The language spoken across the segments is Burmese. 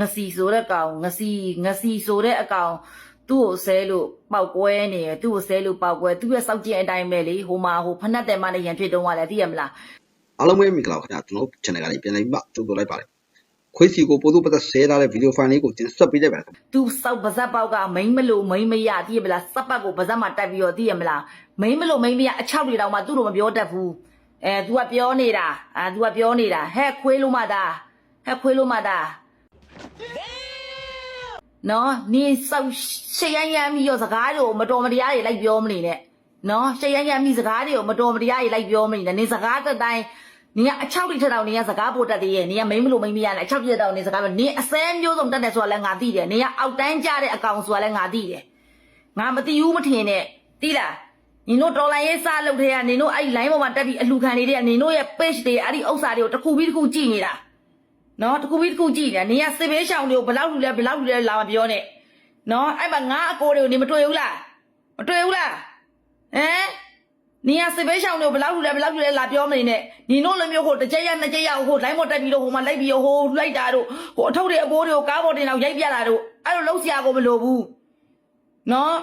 ငစီဆိုတဲ့ကောင်ငစီငစီဆိုတဲ့အကောင်သူ့ကိုဆဲလို့ပောက်ကွဲနေရသူ့ကိုဆဲလို့ပောက်ကွဲသူ့ရဲ့စောက်ကျင်အတိုင်းပဲလေဟိုမှာဟိုဖနက်တယ်မနဲ့ရန်ဖြစ်တော့ကလည်းသိရမလားအားလုံးပဲမင်္ဂလာပါခင်ဗျာကျွန်တော် channel ကနေပြန်လည်ပြီးမှကြိုဆိုလိုက်ပါတယ်ခွေးစီကိုပို့သူပတ်သက် share ထားတဲ့ video file လေးကိုတင်ဆက်ပေးလိုက်ပါတယ်ခင်ဗျာသူစောက်ပါဇက်ပေါက်ကမိမ့်မလို့မိမ့်မရသိရမလားစက်ပတ်ကိုပါဇက်မှာတက်ပြီးတော့သိရမလားမိမ့်မလို့မိမ့်မရအချောက်တွေတောင်မှသူ့လိုမပြောတတ်ဘူးအဲ तू ကပြောနေတာအာ तू ကပြောနေတာဟဲ့ခွေးလို့မသားဟဲ့ခွေးလို့မသား နော်နင်းစောက်ရှေ့ရမ်းရမ်းပြီးရောစကားတွေကိုမတော်မတရားတွေလိုက်ပြောမနေနဲ့နော်ရှေ့ရမ်းရမ်းပြီးစကားတွေကိုမတော်မတရားတွေလိုက်ပြောမနေနဲ့နင်းစကားတစ်တိုင်းနင်ကအချောက်တွေထက်တော့နင်ကစကားပို့တတ်သေးရဲ့နင်ကမိမ့်မလို့မိမ့်မရနဲ့အချောက်ပြတ်တော့နင်စကားပဲနင်အစဲမျိုးစုံတတ်တယ်ဆိုတာလည်းငါသိတယ်နင်ကအောက်တန်းကြတဲ့အကောင်ဆိုတာလည်းငါသိတယ်ငါမသိဘူးမထင်နဲ့သိလားနင်တို့တော်လိုင်းရေးစားလုပ်တဲ့ကနင်တို့အဲ့ဒီ line ပေါ်မှာတက်ပြီးအလှခံနေတဲ့ကနင်တို့ရဲ့ page တွေအဲ့ဒီဥစ္စာတွေကိုတစ်ခုပြီးတစ်ခုကြည့်နေတာ နော်တစ်ခုပြီးတစ်ခုကြည့်နေတာနင်ကစစ်ဘေးရှောင်တွေကိုဘယ်လောက်လူလဲဘယ်လောက်လူလဲလာမပြောနဲ့နော်အဲ့မှာငါအကိုတွေကိုနင်မတွေ့ဘူးလားမတွေ့ဘူးလားဟမ်နင်ကစစ်ဘေးရှောင်တွေကိုဘယ်လောက်လူလဲဘယ်လောက်လူလဲလာပြောမနေနဲ့နင်တို့လိုမျိုးဟိုတစ်ကြက်ရနှစ်ကြက်ရဟို line ပေါ်တက်ပြီးတော့ဟိုမှာလိုက်ပြီးတော့ဟိုလိုက်တာတို့ဟိုအထုပ်တွေအပိုးတွေကိုကားပေါ်တင်တော့ရိုက်ပြတာတို့အဲ့လိုလုံးစရာကိုမလိုဘူးနော်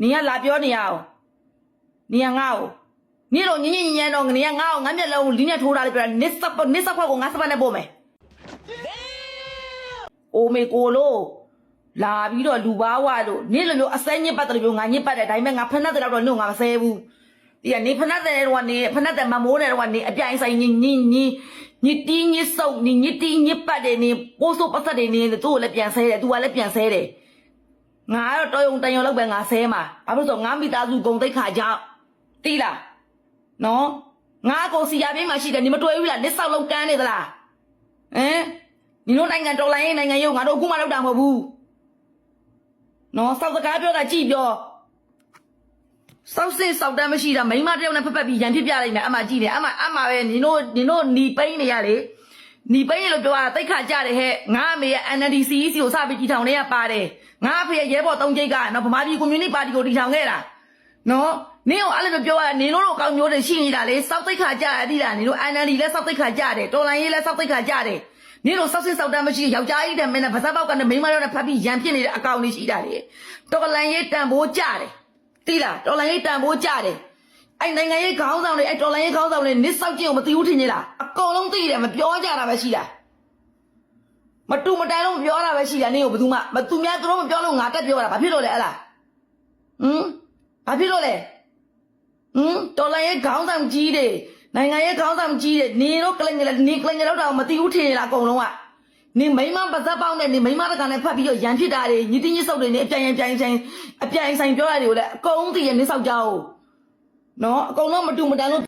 နင်ကလာပြောနေရအောင်နေရငါ့ကို နေတော့ညင်ညင်ညင်တော့နေရငါ့ကိုငါမျက်လုံးကိုလင်းနဲ့ထိုးထားလိုက်ပြတာနစ်စပ်နစ်စပ်ခွက်ကိုငါစပတ်နဲ့ပို့မယ်အိုမေကိုလို့လာပြီးတော့လူပါဝါတို့နေလိုမျိုးအစဲညစ်ပတ်တယ်လို့ငါညစ်ပတ်တယ်ဒါပေမဲ့ငါဖက်နှက်တဲ့တော့နေငါမဆဲဘူးဒီကနေဖက်နှက်တဲ့တော့နေဖက်နှက်တဲ့မမိုးတဲ့တော့နေအပြိုင်ဆိုင်ညင်ညင်ညင်ညစ်တီးညစ်ဆုပ်ညညစ်တီးညစ်ပတ်တယ်နေပိုးစိုးပတ်သက်တယ်နေသူ့ကိုလည်းပြန်ဆဲတယ်သူကလည်းပြန်ဆဲတယ်ငါကတော့တော်ယုံတန်ယုံလောက်ပဲငါဆဲမှာဘာလို့ဆိုငါမိသားစုဂုံတိတ်ခါကြောင့်တီးလား နော်ငါကိုစီရပြင်းမှာရှိတယ်နေမတွေ့ဘူးလားလက်ဆောက်လောက်ကန်းနေသလားဟမ်ညီတို့နိုင်ငံတော်လိုင်းရေးနိုင်ငံရုပ်ငါတို့အခုမှလောက်တာမဟုတ်ဘူးနော်စောက်စကားပြောတာကြည့်ပြောစောက်စစ်စောက်တမ်းမရှိတာမိန်းမတစ်ယောက်နဲ့ဖက်ဖက်ပြီးရန်ဖြစ်ပြလိုက်မယ်အမှကြည့်တယ်အမှအမှပဲညီတို့ညီတို့ညီပိန်းနေရလေညီပိန်းလို့ပြောတာတိတ်ခါကြတယ်ဟဲ့ငါအမေရဲ့ NLD CEC ကိုစပြီးတီထောင်နေရပါတယ်ငါအဖေရဲ့ရဲဘော်သုံးချိတ်ကနော်ဗမာပြည်ကွန်မြူနတီပါတီကိုတီထောင်ခဲ့တာ နော်နင်းကိုအဲ့လိုပြောရနင်တို့တော့ကောင်းမျိုးတွေရှိနေတာလေစောက်သိက်ခါကြရသည်လားနင်တို့ NLD လည်းစောက်သိက်ခါကြတယ်တော်လိုင်းရေးလည်းစောက်သိက်ခါကြတယ်နင်တို့စောက်စစ်စောက်တမ်းမရှိယောက်ျားကြီးတဲ့မင်းနဲ့ဗစက်ပေါက်ကနေမိန်းမတို့နဲ့ဖတ်ပြီးရန်ဖြစ်နေတဲ့အကောင်တွေရှိတာလေတော်လိုင်းရေးတန်ဖိုးကြတယ်သိလားတော်လိုင်းရေးတန်ဖိုးကြတယ်အဲ့နိုင်ငံရေးခေါင်းဆောင်တွေအဲ့တော်လိုင်းရေးခေါင်းဆောင်တွေနစ်စောက်ကြည့်ကိုမသိဘူးထင်ကြလားအကုန်လုံးသိတယ်မပြောကြတာပဲရှိတာမတူမတန်လုံးပြောတာပဲရှိတာနင်ကိုဘယ်သူမှမသူများသူတို့မပြောလို့ငါတက်ပြောတာဘာဖြစ်လို့လဲအဲ့လားဟမ် ဘာဖြစ်လို့လဲဟမ်တော်လိုင်းရဲ့ခေါင်းဆောင်ကြီးတွေနိုင်ငံရဲ့ခေါင်းဆောင်ကြီးတွေနေတော့ကလင်ကလေးနေကလင်ကလေးတော့မသိဘူးထင်လားအကုန်လုံးကနေမိမပါဇက်ပေါင်းနဲ့နေမိမတကန်နဲ့ဖတ်ပြီးတော့ရန်ဖြစ်တာတွေညီတင်းကြီးစုပ်တွေနေအပြိုင်အပြိုင်ဆိုင်အပြိုင်ဆိုင်ပြောရတယ်ကိုလည်းအကုန်သိရနေဆောက်ကြအောင်နော်အကုန်လုံးမတူမတန်လို့